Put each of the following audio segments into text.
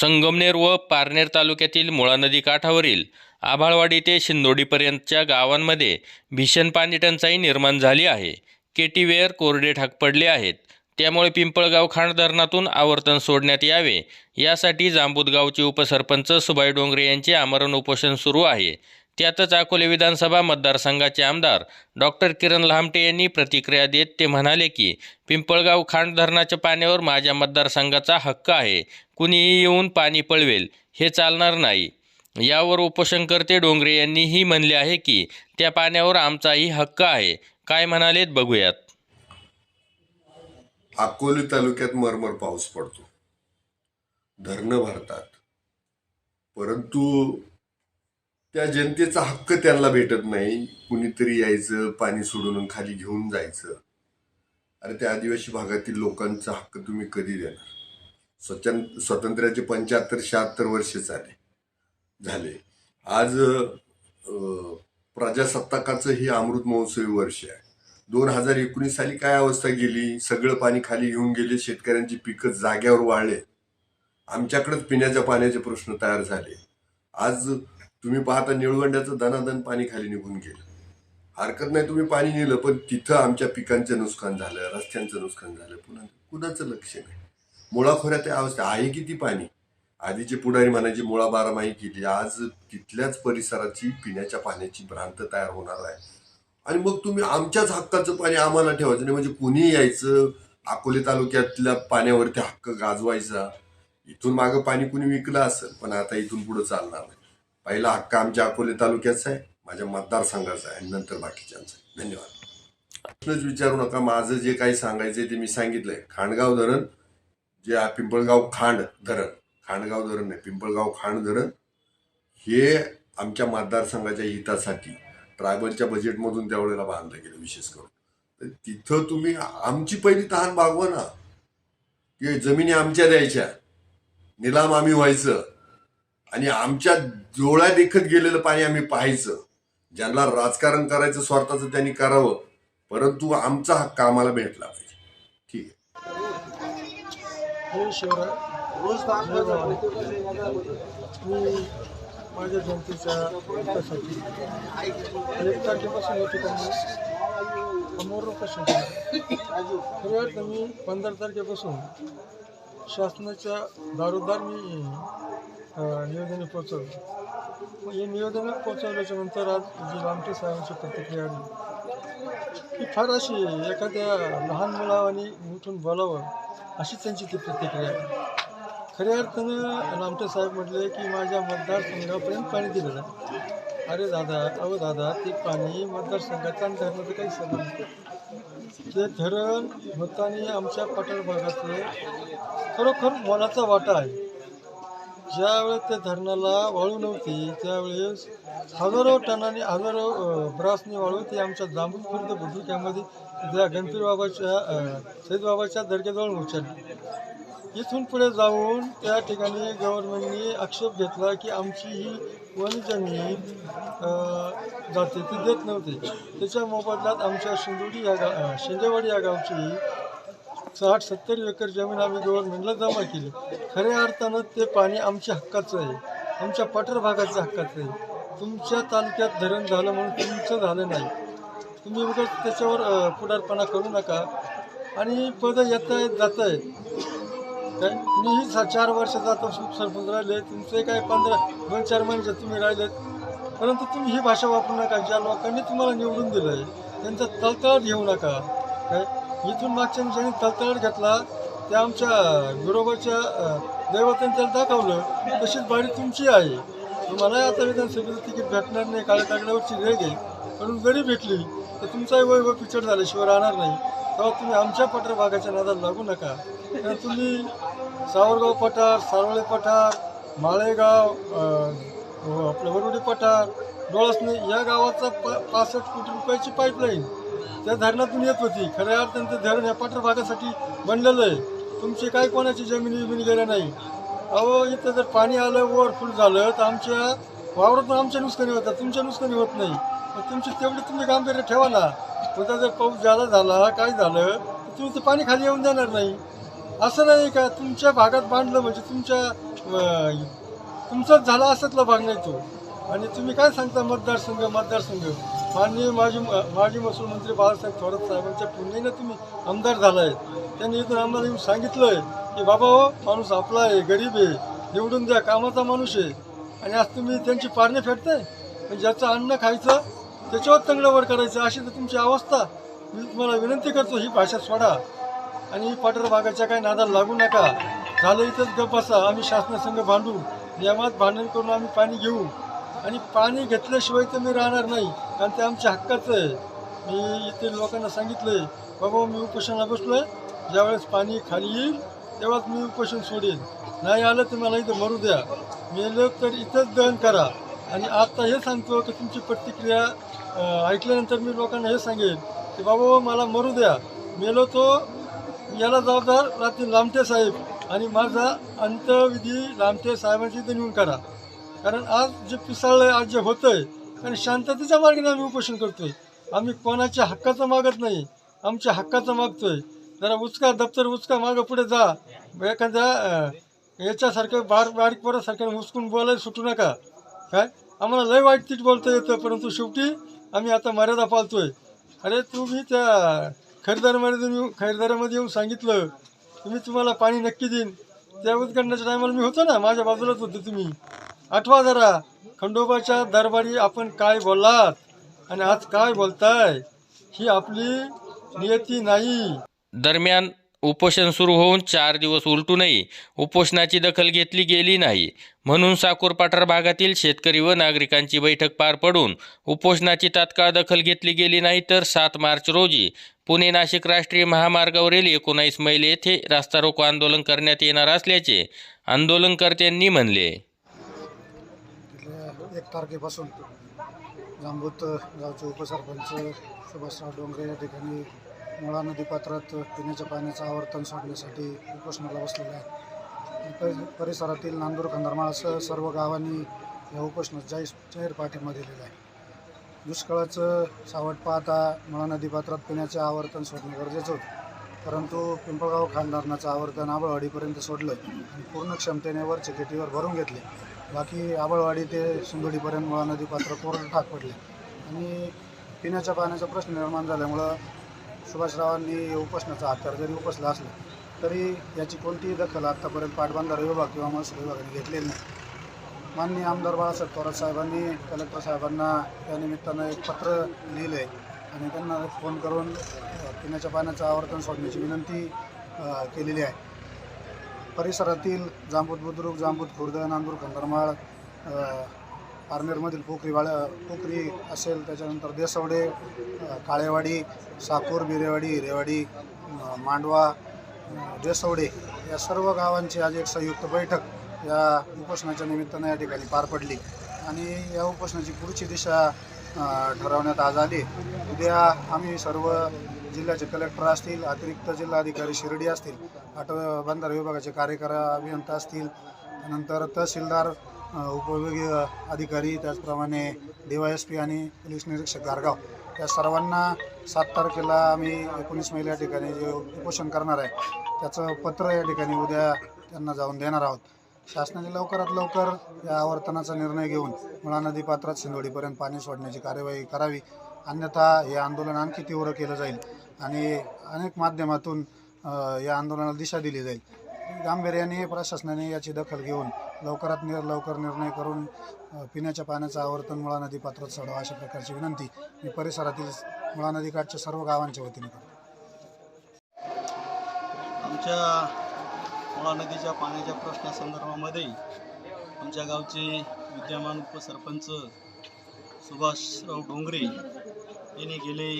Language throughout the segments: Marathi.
संगमनेर व पारनेर तालुक्यातील मुळा नदी काठावरील आभाळवाडी ते शिंदोडीपर्यंतच्या गावांमध्ये भीषण पाणी टंचाई निर्माण झाली आहे. केटीवेअर कोरडे ठाक पडले आहेत. त्यामुळे पिंपळगाव खांड धरणातून आवर्तन सोडण्यात यावे. यासाठी जांबूदगावचे उपसरपंच सुभाई डोंगरे यांचे आमरण उपोषण सुरू आहे. त्यातच अकोले विधानसभा मतदारसंघाचे आमदार डॉक्टर किरण लामटे यांनी प्रतिक्रिया देत ते म्हणाले की पिंपळगाव खांड धरणाच्या पाण्यावर माझ्या मतदारसंघाचा हक्क आहे. कुणीही येऊन पाणी पळवेल हे चालणार नाही. यावर उपोषणकर्ते डोंगरे यांनीही म्हणले आहे की त्या पाण्यावर आमचाही हक्क आहे. काय म्हणालेत बघूयात. अकोली तालुक्यात मरमर पाऊस पडतो. धरणं भरतात. परंतु त्या जनतेचा हक्क त्यांना भेटत नाही. कुणीतरी यायचं पाणी सोडून खाली घेऊन जायचं. अरे त्या आदिवासी भागातील लोकांचा हक्क तुम्ही कधी देणार? स्वतं स्वातंत्र्याचे पंच्याहत्तर शहात्तर वर्ष झाले. झाले. आज प्रजासत्ताकाचं हे अमृत महोत्सवी वर्ष आहे. दोन हजार एकोणीस साली काय अवस्था गेली? सगळं पाणी खाली घेऊन गेले शेतकऱ्यांची पिकं जाग्यावर वाळले. आमच्याकडेच पिण्याच्या पाण्याचे प्रश्न तयार झाले. आज तुम्ही पाहता निळवंड्याचं दनादन पाणी खाली निघून गेलं. हरकत नाही तुम्ही पाणी नेलं पण तिथं आमच्या पिकांचं नुकसान झालं रस्त्यांचं नुकसान झालं. पुन्हा कुणाचं लक्ष नाही? मुळाखोऱ्यात अवस्था आहे किती पाणी? आधीचे पुढारी म्हणायचे मुळा बारामाही केली. आज तिथल्याच परिसराची पिण्याच्या पाण्याची भ्रांत तयार होणार आहे. आणि मग तुम्ही आमच्याच हक्काचं पाणी आम्हाला ठेवायचं नाही. म्हणजे कुणी यायचं अकोले तालुक्यातल्या पाण्यावरती हक्क गाजवायचा. इथून मागं पाणी कुणी विकलं असेल पण आता इथून पुढं चालणार नाही. पहिला हक्क आमच्या अकोले तालुक्याचा आहे माझ्या मतदारसंघाचा आहे आणि नंतर बाकीच्यांचा आहे. धन्यवाद. प्रश्नच विचारू नका. माझं जे काही सांगायचंय ते मी सांगितलंय. खांडगाव धरण जे पिंपळगाव खांड धरण खांडगाव धरण नाही पिंपळगाव खांड धरण हे आमच्या मतदारसंघाच्या हितासाठी ट्रायबलच्या बजेटमधून त्यावेळेला बांधलं गेलं विशेष करून. तर तिथं तुम्ही आमची पहिली तहान भागवा ना. की जमिनी आमच्या द्यायच्या निलाम आम्ही व्हायचं आणि आमच्या डोळ्या देखत गेलेलं पाणी आम्ही पाहायचं. ज्यांना राजकारण करायचं स्वार्थाचं त्यांनी करावं परंतु आमचा हक्क आम्हाला भेटला पाहिजे. ठीक आहे. हे शिवराय मी माझ्या जनतेच्या हितासाठी एक तारखेपासून या ठिकाणी समोर कशा खऱ्या मी पंधरा तारखेपासून शासनाच्या दारोदार मी निवेदने पोचवली हे म्हणजे निवेदन पोचवल्याच्या नंतर आज जी रामटे साहेबांची प्रतिक्रिया आली ती फार अशी एखाद्या लहान मुलावानी उठून बोलावं अशी त्यांची ती प्रतिक्रिया आहे. खऱ्या अर्थानं लामटे साहेब म्हटले की माझ्या मतदारसंघापर्यंत पाणी दिलं जातं. अरे दादा अहो दादा ते पाणी मतदारसंघाचं आणि धरणाचं काही संबंध ते धरण होताना आमच्या पठार भागातले खरोखर मोलाचा वाटा आहे. ज्यावेळेस त्या धरणाला वाळू नव्हती त्यावेळेस हजारो टनाने हजारो ब्रासने वाळू ती आमच्या जांभूळ खुर्द बुद्रुक्यामध्ये त्या गणपती बाबाच्या अ, सैद बाबाच्या दर्ग्याजवळ उचलली. इथून पुढे जाऊन त्या ठिकाणी गव्हर्नमेंटने आक्षेप घेतला की आमची ही वनजमीन जाते ती देत नव्हती. त्याच्या मोबदल्यात आमच्या शिंदोडी या गा शिंदेवाडी या गावची साठ सत्तर एकर जमीन आम्ही गव्हर्नमेंटला जमा केली. खऱ्या अर्थानं ते पाणी आमच्या हक्काचं आहे. आमच्या पठार भागाच्या हक्काचं आहे. तुमच्या तालुक्यात धरण झालं म्हणून तुमचं झालं नाही. तुम्ही उगाच त्याच्यावर पुढारपणा करू नका. आणि पदं येत आहेत जात आहेत काय? मीही सा चार वर्ष जातो सरपंच राहिले. तुमचे काय पंधरा दोन चार महिन्याचे तुम्ही राहिलेत. परंतु तुम्ही ही भाषा वापरू नका. ज्या लोकांनी तुम्हाला निवडून दिलं आहे त्यांचा तळतळाट घेऊ नका. काय? इथून मागच्या ज्यांनी तळतळ घेतला. त्या आमच्या विरोबाच्या दैवतांनी त्याला दाखवलं तशीच बाडी तुमची आहे. तुम्हाला आता विधानसभेचं तिकीट भेटणार नाही काळ्या कागदावरची रेग आहे. पण जरी भेटली तर तुमचाही वैभव पिचड झाल्याशिवाय राहणार नाही. तेव्हा तुम्ही आमच्या पठार भागाच्या नादाला लागू नका. कारण तुम्ही सावरगाव पठार सारोळे पठार माळेगाव आपलं वरुडी पठार डोळसने या गावाचा प पासष्ट कोटी रुपयाची पाईपलाईन त्या धरणातून येत होती. खऱ्या अर्थानं ते धरण या पठार भागासाठी बनलेलं आहे. तुमची काय कोणाची जमिनी बिमिनी गेल्या नाही? अहो इथं जर पाणी आलं ओव्हरफुल झालं तर आमच्या वावरातून आमच्या नुकसानी होतात. तुमच्या नुकसानी होत नाही. मग तुमची तेवढी तुम्ही गांभीर्य ठेवा ना. उद्या जर पाऊस झाला झाला काय झालं तर तुम्ही ते पाणी खाली येऊन जाणार नाही. असं नाही का? तुमच्या भागात बांधलं म्हणजे तुमच्या तुमचाच झाला असतला भाग नाही तो. आणि तुम्ही काय सांगता मतदारसंघ मतदारसंघ? माननीय माजी माजी महसूल मंत्री बाळासाहेब थोरात साहेबांच्या पुण्याने तुम्ही आमदार झालाय. त्यांनी इथून आम्हाला येऊन सांगितलंय की बाबा हो माणूस आपला आहे गरीब आहे निवडून द्या कामाचा माणूस आहे. आणि आज तुम्ही त्यांची पारणे फेडताय? म्हणजे ज्याचं अन्न खायचं त्याच्यावर तंगडावर करायचं अशी तर तुमची अवस्था. मी तुम्हाला विनंती करतो ही भाषा सोडा. आणि पाटर भागाच्या काही नादाला लागू नका. झालं इथंच गप बसा. आम्ही शासनासंघ भांडू. नियमात भांडण करून आम्ही पाणी घेऊ. आणि पाणी घेतल्याशिवाय तर मी राहणार नाही. कारण ते आमच्या हक्काचं आहे. मी इथे लोकांना सांगितलंय बाबा मी उपोषणाला बसलोय. ज्यावेळेस पाणी खाली येईल तेव्हाच मी उपोषण सोडेन. नाही आलं तर मला इथं मरू द्या. मेलं तर इथंच दहन करा. आणि आता हे सांगतो की तुमची प्रतिक्रिया ऐकल्यानंतर मी लोकांना हे सांगेन की बाबा मला मरू द्या. मेलो तो याला जबाबदार रात्री लामटे साहेब. आणि माझा अंत्यविधी लामटे साहेबांची इथं नेऊन करा. कारण आज जे पिसाळलंय आज जे होतंय आणि शांततेच्या मार्गाने आम्ही उपोषण करतोय. आम्ही कोणाच्या हक्काचं मागत नाही. आमच्या हक्काचं मागतोय. जरा उचका दप्तर उचका मागं पुढे जा. एखाद्या याच्यासारखं बार बारीक पोरासारख्या उचकून बोलायला सुटू नका. काय? आम्हाला लय वाईट तीट बोलता येतं परंतु शेवटी आम्ही आता मर्यादा पाळतोय. अरे तुम्ही त्या खरेदारामध्ये येऊन खरेदारामध्ये येऊन सांगितलं तुम्ही तुम्हाला पाणी नक्की देईन. त्या उद्घाटनाच्या टायमाला मी होतो ना माझ्या बाजूलाच होते तुम्ही. आठवा जरा खंडोबाच्या दरबारी आपण काय बोललात आणि आज काय बोलताय ही आपली नियती नाही. दरम्यान उपोषण सुरू होऊन चार दिवस उलटूनही उपोषणाची दखल घेतली गेली नाही. म्हणून साकूर पाठार भागातील शेतकरी व नागरिकांची बैठक पार पडून उपोषणाची तात्काळ दखल घेतली गेली नाही तर सात मार्च रोजी पुणे नाशिक राष्ट्रीय महामार्गावरील एकोणीस मैल येथे रास्ता रोको आंदोलन करण्यात येणार असल्याचे आंदोलनकर्त्यांनी म्हणले. एक तारखेपासून. जांबूत गावचे उपसरपंच सुभाषराव डोंगरे या ठिकाणी मुळा नदीपात्रात पिण्याच्या पाण्याचं आवर्तन सोडण्यासाठी उपोषणाला बसलेलं आहे परिसरातील नांदूर खंदरमाळासह सर्व गावांनी या उपोषणात जाहीर जाहीर पाठिंबा दिलेला आहे. दुष्काळाचं सावट पाहता मुळा नदीपात्रात पिण्याचे आवर्तन सोडणे गरजेचं होतं. परंतु पिंपळगाव खानदारणाचं आवर्तन आबळवाडीपर्यंत सोडलं आणि पूर्ण क्षमतेने वरचे केटीवर भरून घेतले. बाकी आबळवाडी ते सुंदोडीपर्यंत मुळा नदी पात्र कोरडं ठाक पडले. आणि पिण्याच्या पाण्याचा प्रश्न निर्माण झाल्यामुळं सुभाषरावांनी उपोषणाचा आकार जरी उपसला असला तरी याची कोणतीही दखल आत्तापर्यंत पाटबंधारे विभाग किंवा महसूल विभागाने घेतलेली नाही. माननीय आमदार बाळासाहेब थोरात साहेबांनी कलेक्टर साहेबांना या निमित्तानं एक पत्र लिहिलं आहे आणि त्यांना फोन करून पिण्याच्या पाण्याचं आवर्तन सोडण्याची विनंती केलेली आहे. परिसरातील जांबूत बुद्रुक जांबूत खुर्द नांदूर खंदरमाळ पारनेरमधील पोखरी वाळ पोखरी असेल त्याच्यानंतर देसवडे काळेवाडी साकूर बिरेवाडी हिरेवाडी मांडवा देसवडे या सर्व गावांची आज एक संयुक्त बैठक या उपोषणाच्या निमित्तानं या ठिकाणी पार पडली. आणि या उपोषणाची पुढची दिशा ठरवण्यात आज आली. उद्या आम्ही सर्व जिल्ह्याचे कलेक्टर असतील अतिरिक्त जिल्हाधिकारी शिर्डी असतील आट बंधारे विभागाचे कार्यकारी अभियंता असतील त्यानंतर तहसीलदार उपविभागीय अधिकारी त्याचप्रमाणे डी वाय एस पी आणि पोलीस निरीक्षक गारगाव. या सर्वांना सात तारखेला आम्ही एकोणीस मैल या ठिकाणी जे उपोषण करणार आहे त्याचं पत्र या ठिकाणी उद्या त्यांना जाऊन देणार आहोत. शासनाने लवकरात लवकर या आवर्तनाचा निर्णय घेऊन मुळा नदी पात्रात सिंदोडीपर्यंत पाणी सोडण्याची कार्यवाही करावी. अन्यथा हे आंदोलन आणखी तीव्र केलं जाईल. आणि अनेक माध्यमातून या आंदोलनाला दिशा दिली जाईल. गांभीर्याने प्रशासनाने याची दखल घेऊन लवकरात निर लवकर निर्णय करून पिण्याच्या पाण्याचं आवर्तन मुळा नदी पात्रात सोडावं अशा प्रकारची विनंती मी परिसरातील मुळा नदीकाठच्या सर्व गावांच्या वतीने करतो. आमच्या मुळा नदीच्या पाण्याच्या प्रश्नासंदर्भामध्ये आमच्या गावचे विद्यमान उपसरपंच सुभाषराव डोंगरे यांनी गेले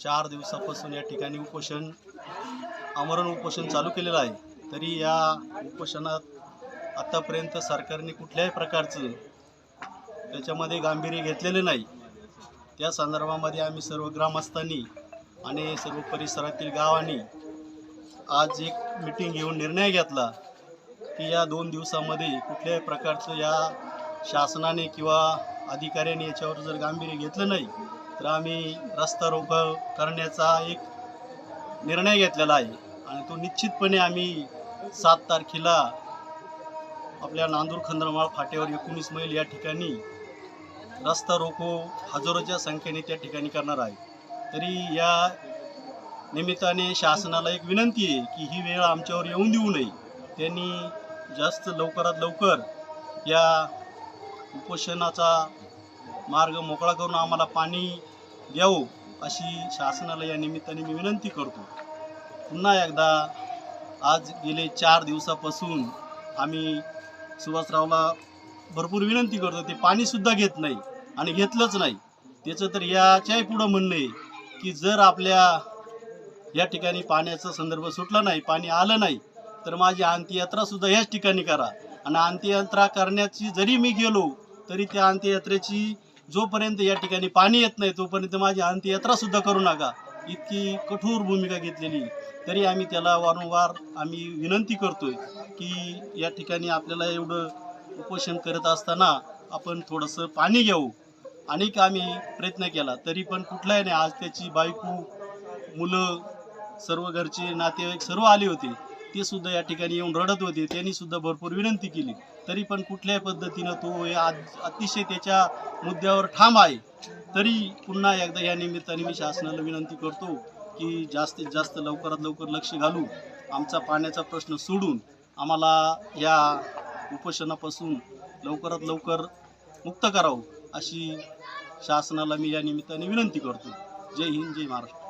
चार दिवसापासून या ठिकाणी उपोषण आमरण उपोषण चालू केलेलं आहे. तरी या उपोषणात आत्तापर्यंत सरकारने कुठल्याही प्रकारचं त्याच्यामध्ये गांभीर्य घेतलेलं नाही. त्या संदर्भामध्ये आम्ही सर्व ग्रामस्थांनी आणि सर्व परिसरातील गावांनी आज एक मिटिंग घेऊन निर्णय घेतला की या दोन दिवसामध्ये कुठल्याही प्रकारचं या शासनाने किंवा अधिकाऱ्यांनी याच्यावर जर गांभीर्य घेतलं नाही तर आम्ही रस्ता रोको करण्याचा एक निर्णय घेतलेला आहे. आणि तो निश्चितपणे आम्ही सात तारखेला आपल्या नांदूर खंदरमाळ फाट्यावर एकोणीस मैल या ठिकाणी रस्ता रोको हजारोच्या संख्येने त्या ठिकाणी करणार आहे. तरी या निमित्ताने शासनाला एक विनंती आहे की ही वेळ आमच्यावर येऊन देऊ नये. त्यांनी जास्त लवकरात लवकर या उपोषणाचा मार्ग मोकळा करून आम्हाला पाणी द्यावं अशी शासनाला या निमित्ताने मी विनंती करतो. पुन्हा एकदा आज गेले चार दिवसापासून आम्ही सुभाषरावला भरपूर विनंती करतो ते पाणीसुद्धा घेत नाही आणि घेतलंच नाही. त्याचं तर याच्याही पुढं म्हणणं आहे की जर आपल्या या ठिकाणी पाण्याचा संदर्भ सुटला नाही पाणी आलं नाही तर माझी अंत्ययात्रासुद्धा याच ठिकाणी करा. आणि अंत्ययात्रा करण्याची जरी मी गेलो तरी त्या अंत्ययात्रेची जोपर्यंत या ठिकाणी पाणी येत नाही तोपर्यंत माझी अंत्ययात्रासुद्धा करू नका. इतकी कठोर भूमिका घेतलेली. तरी आम्ही त्याला वारंवार आम्ही विनंती करतोय की या ठिकाणी आपल्याला एवढं उपोषण करत असताना आपण थोडंसं पाणी घेऊ. अनेक आम्ही प्रयत्न केला. तरी पण कुठलाही नाही. आज त्याची बायको मुलं सर्व घरचे नातेवाईक सर्व आले होते. ते सुद्धा या ठिकाणी येऊन रडत होते. त्यांनी सुद्धा भरपूर विनंती केली. तरी पण कुठल्याही पद्धतीनं तो या आज- अतिशय त्याच्या मुद्द्यावर ठाम आहे. तरी पुन्हा एकदा या निमित्ताने मी शासनाला विनंती करतो की जास्तीत जास्त लवकरात लवकर लक्ष घालू आमचा पाण्याचा प्रश्न सोडून आम्हाला या उपोषणापासून लवकरात लवकर मुक्त करावं अशी शासनाला मी या निमित्ताने विनंती करतो. जय हिंद जय महाराष्ट्र.